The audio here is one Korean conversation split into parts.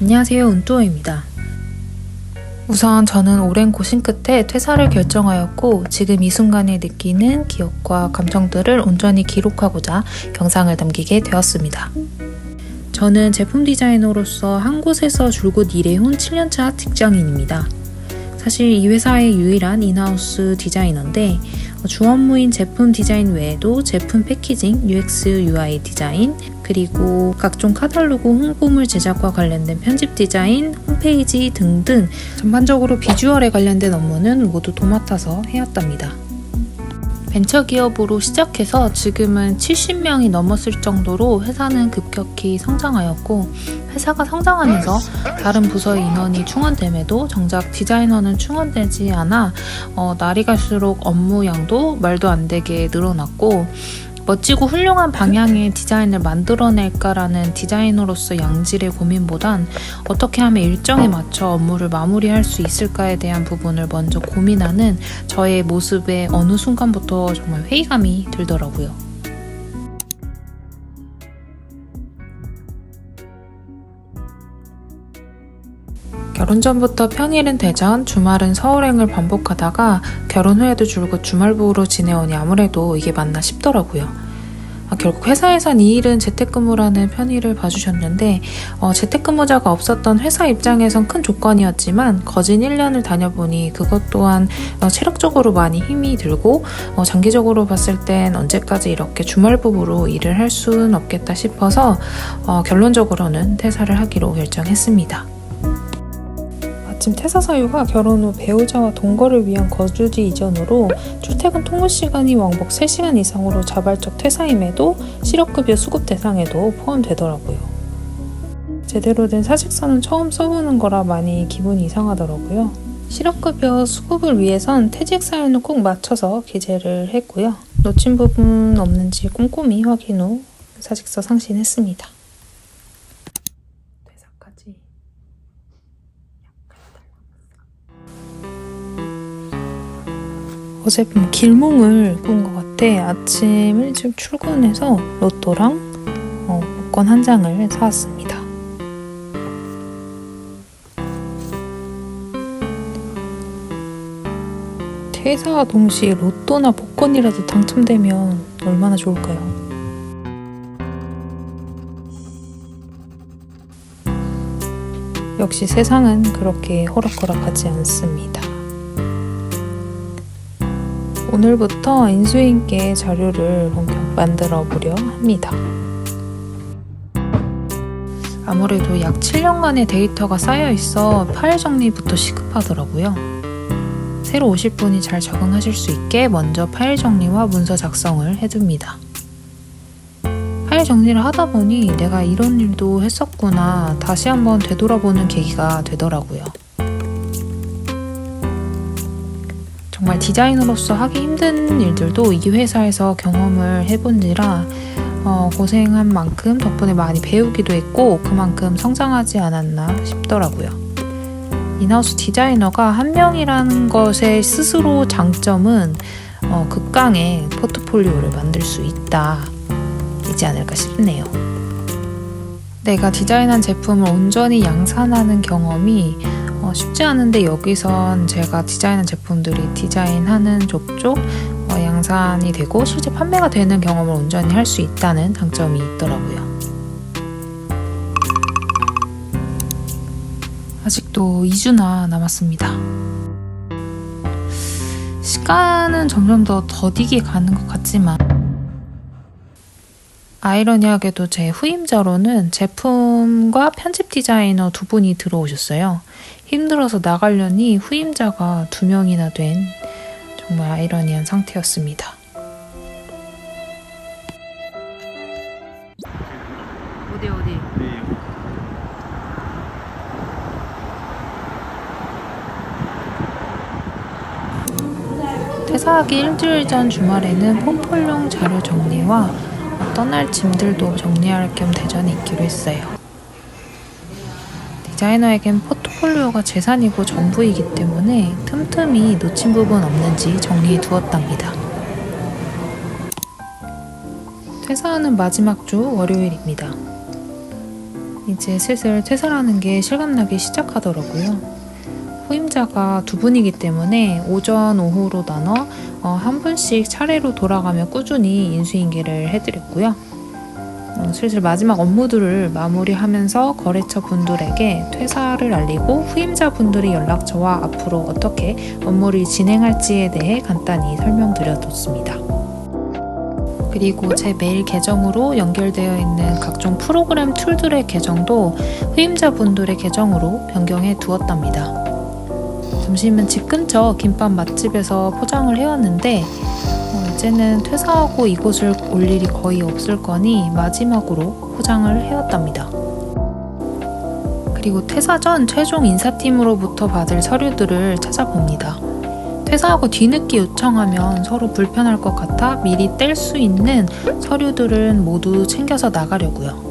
안녕하세요, 은또입니다. 우선 저는 오랜 고심 끝에 퇴사를 결정하였고 지금 이 순간에 느끼는 기억과 감정들을 온전히 기록하고자 영상을 남기게 되었습니다. 저는 제품 디자이너로서 한 곳에서 줄곧 일해온 7년차 직장인입니다. 사실 이 회사의 유일한 인하우스 디자이너인데 주 업무인 제품 디자인 외에도 제품 패키징, UX, UI 디자인, 그리고 각종 카탈로그 홍보물 제작과 관련된 편집 디자인, 홈페이지 등등 전반적으로 비주얼에 관련된 업무는 모두 도맡아서 해왔답니다. 벤처기업으로 시작해서 지금은 70명이 넘었을 정도로 회사는 급격히 성장하였고 회사가 성장하면서 다른 부서의 인원이 충원됨에도 정작 디자이너는 충원되지 않아 어, 날이 갈수록 업무 양도 말도 안 되게 늘어났고 멋지고 훌륭한 방향의 디자인을 만들어낼까라는 디자이너로서 양질의 고민보단 어떻게 하면 일정에 맞춰 업무를 마무리할 수 있을까에 대한 부분을 먼저 고민하는 저의 모습에 어느 순간부터 정말 회의감이 들더라고요. 결혼 전부터 평일은 대전, 주말은 서울행을 반복하다가 결혼 후에도 줄곧 주말부로 지내오니 아무래도 이게 맞나 싶더라고요. 아, 결국 회사에선 이 일은 재택근무라는 편의를 봐주셨는데 어, 재택근무자가 없었던 회사 입장에선 큰 조건이었지만 거진 1년을 다녀보니 그것 또한 어, 체력적으로 많이 힘이 들고 어, 장기적으로 봤을 땐 언제까지 이렇게 주말부부로 일을 할 수는 없겠다 싶어서 어, 결론적으로는 퇴사를 하기로 결정했습니다. 마침 퇴사 사유가 결혼 후 배우자와 동거를 위한 거주지 이전으로 출퇴근 통근 시간이 왕복 3시간 이상으로 자발적 퇴사임에도 실업급여 수급 대상에도 포함되더라고요. 제대로 된 사직서는 처음 써보는 거라 많이 기분이 이상하더라고요. 실업급여 수급을 위해선 퇴직 사연을 꼭 맞춰서 기재를 했고요. 놓친 부분 없는지 꼼꼼히 확인 후 사직서 상신했습니다. 어제 좀 길몽을 꾼 것 같아. 아침 일찍 출근해서 로또랑 어, 복권 한 장을 사왔습니다. 퇴사와 동시에 로또나 복권이라도 당첨되면 얼마나 좋을까요? 역시 세상은 그렇게 호락호락하지 않습니다. 오늘부터 인수인계 자료를 본격 만들어 보려 합니다. 아무래도 약 7년간의 데이터가 쌓여 있어 파일 정리부터 시급하더라고요. 새로 오실 분이 잘 적응하실 수 있게 먼저 파일 정리와 문서 작성을 해둡니다. 파일 정리를 하다 보니 내가 이런 일도 했었구나 다시 한번 되돌아보는 계기가 되더라고요. 정말 디자이너로서 하기 힘든 일들도 이 회사에서 경험을 해본지라 어, 고생한 만큼 덕분에 많이 배우기도 했고 그만큼 성장하지 않았나 싶더라고요. 인하우스 디자이너가 한 명이라는 것의 스스로 장점은 어, 극강의 포트폴리오를 만들 수 있다. 이지 않을까 싶네요. 내가 디자인한 제품을 온전히 양산하는 경험이 어, 쉽지 않은데 여기선 제가 디자인한 제품들이 디자인하는 족족 어, 양산이 되고 실제 판매가 되는 경험을 온전히 할 수 있다는 장점이 있더라고요. 아직도 2주나 남았습니다. 시간은 점점 더 더디게 가는 것 같지만 아이러니하게도 제 후임자로는 제품과 편집 디자이너 두 분이 들어오셨어요. 힘들어서 나가려니 후임자가 두 명이나 된 정말 아이러니한 상태였습니다. 어디 어디? 퇴사하기 일주일 전 주말에는 폼폴용 자료 정리와 떠날 짐들도 정리할 겸 대전에 있기로 했어요. 디자이너에겐 포 트폴리오가 재산이고 전부이기 때문에 틈틈이 놓친 부분 없는지 정리해 두었답니다. 퇴사하는 마지막 주 월요일입니다. 이제 슬슬 퇴사라는 게 실감나기 시작하더라고요. 후임자가 두 분이기 때문에 오전, 오후로 나눠 어, 한 분씩 차례로 돌아가며 꾸준히 인수인계를 해드렸고요. 어, 슬슬 마지막 업무들을 마무리하면서 거래처 분들에게 퇴사를 알리고 후임자 분들의 연락처와 앞으로 어떻게 업무를 진행할지에 대해 간단히 설명드려뒀습니다. 그리고 제 메일 계정으로 연결되어 있는 각종 프로그램 툴들의 계정도 후임자 분들의 계정으로 변경해 두었답니다. 점심은 집 근처 김밥 맛집에서 포장을 해왔는데 어, 이제는 퇴사하고 이곳을 올 일이 거의 없을 거니 마지막으로 포장을 해왔답니다. 그리고 퇴사 전 최종 인사팀으로부터 받을 서류들을 찾아봅니다. 퇴사하고 뒤늦게 요청하면 서로 불편할 것 같아 미리 뗄 수 있는 서류들은 모두 챙겨서 나가려고요.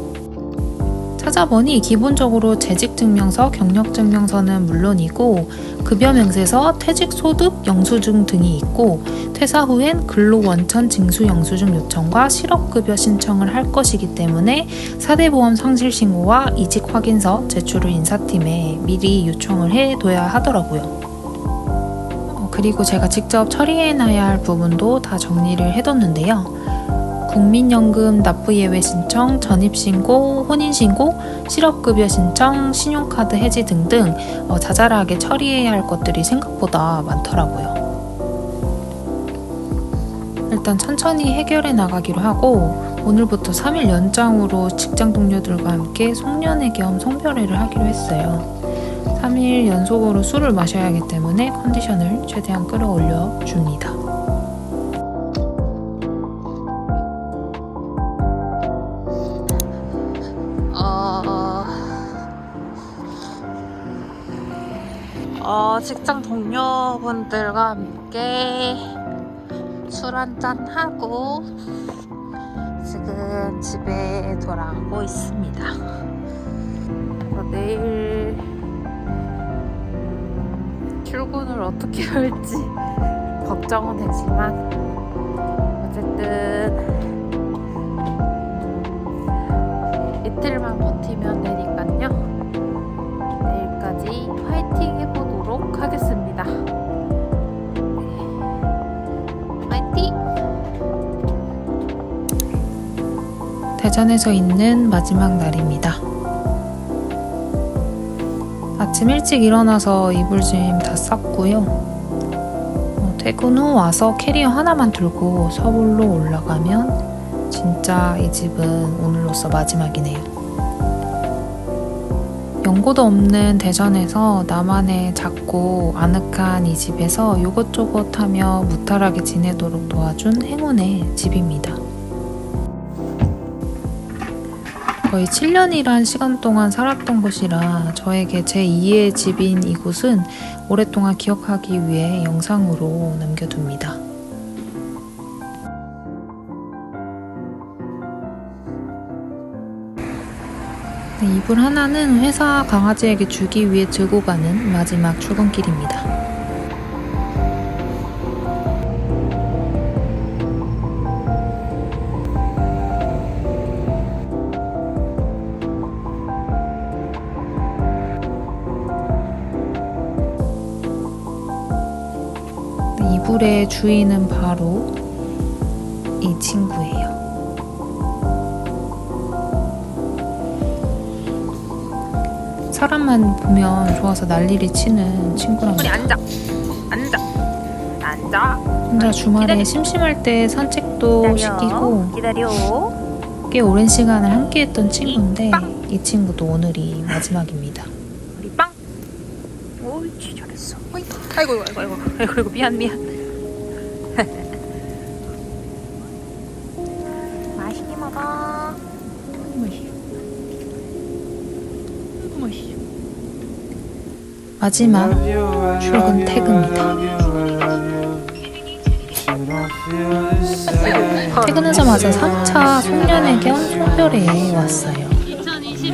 찾아보니 기본적으로 재직증명서, 경력증명서는 물론이고 급여명세서, 퇴직소득 영수증 등이 있고 퇴사 후엔 근로원천 징수 영수증 요청과 실업급여 신청을 할 것이기 때문에 사대보험 상실신고와 이직 확인서 제출을 인사팀에 미리 요청을 해둬야 하더라고요. 어, 그리고 제가 직접 처리해놔야 할 부분도 다 정리를 해뒀는데요. 국민연금 납부 예외 신청, 전입신고, 혼인신고, 실업급여 신청, 신용카드 해지 등등 어, 자잘하게 처리해야 할 것들이 생각보다 많더라고요. 일단 천천히 해결해 나가기로 하고 오늘부터 3일 연장으로 직장 동료들과 함께 송년회 겸 송별회를 하기로 했어요. 3일 연속으로 술을 마셔야 하기 때문에 컨디션을 최대한 끌어올려 줍니다. 직장 동료분들과 함께 술 한잔 하고 지금 집에 돌아가고 있습니다. 그래서 내일 출근을 어떻게 할지 걱정은 되지만 어쨌든 대전에서 있는 마지막 날입니다. 아침 일찍 일어나서 이불짐 다 쌌고요. 어, 퇴근 후 와서 캐리어 하나만 들고 서울로 올라가면 진짜 이 집은 오늘로서 마지막이네요. 연고도 없는 대전에서 나만의 작고 아늑한 이 집에서 요것저것 하며 무탈하게 지내도록 도와준 행운의 집입니다. 거의 7년이란 시간 동안 살았던 곳이라 저에게 제 2의 집인 이곳은 오랫동안 기억하기 위해 영상으로 남겨둡니다. 네, 이불 하나는 회사 강아지에게 주기 위해 들고 가는 마지막 출근길입니다. 네, 이불의 주인은 바로 이 친구예요. 사람만 보면 좋아서 난리를 치는 친구랍니다. 앉아! 앉아! 앉아! 혼자 주말에 심심할 때 산책도 시키고 기다려! 꽤 오랜 시간을 함께했던 친구인데 이 친구도 오늘이 마지막입니다. 우리 빵! 옳지 잘했어 아이고 아이고 아이고 아이고 미안 미안 맛있게 먹어 마지막 출근 태그입니다. 퇴근하자마자 3차 송년회 겸 송별회에 왔어요.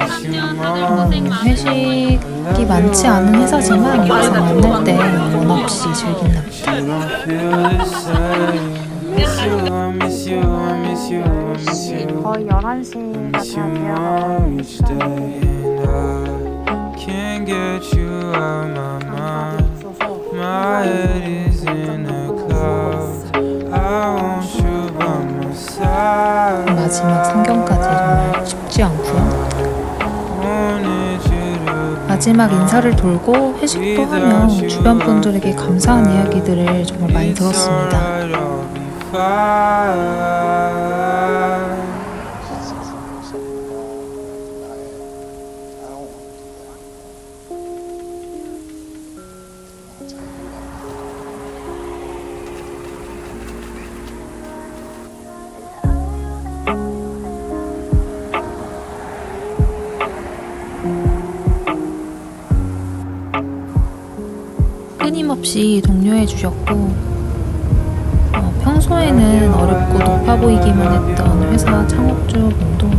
음, 회식이 많지 않은 회사지만 여기서 만날 때 원 없이 즐긴답니다. 거의 11시가 되었어요 I can't get you out my mind. My head is in a cloud. I want you by my side. 마지막 상경까지 정말 쉽지 않고요. 마지막 인사를 돌고 회식도 하며 주변 분들에게 감사한 이야기들을 정말 많이 들었습니다. 끊임없이 독려해 주셨고 어, 평소에는 어렵고 높아 보이기만 했던 회사 창업주분도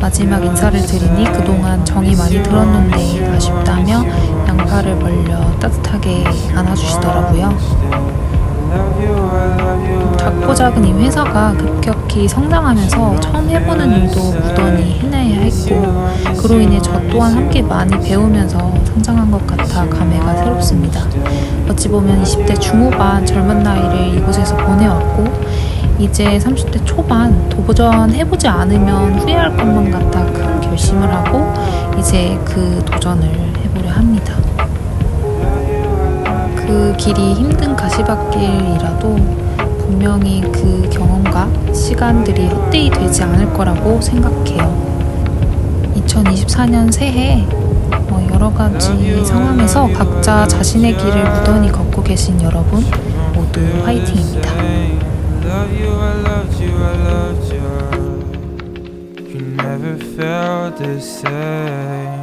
마지막 인사를 드리니 그동안 정이 많이 들었는데 아쉽다며 양팔을 벌려 따뜻하게 안아주시더라고요. 작고 작은 이 회사가 급격히 성장하면서 처음 해보는 일도 무던히 해내야 했고 그로 인해 저 또한 함께 많이 배우면서 성장한 것 같아 감회가 새롭습니다. 어찌 보면 20대 중후반 젊은 나이를 이곳에서 보내왔고 이제 30대 초반 도전 해보지 않으면 후회할 것만 같아 큰 결심을 하고 이제 그 도전을 해보려 합니다. 그 길이 힘든 가시밭길이라도 분명히 그 경험과 시간들이 헛되이 되지 않을 거라고 생각해요. 2024년 새해 어, 여러 가지 상황에서 각자 자신의 길을 무던히 걷고 계신 여러분 모두 화이팅입니다. Felt the same.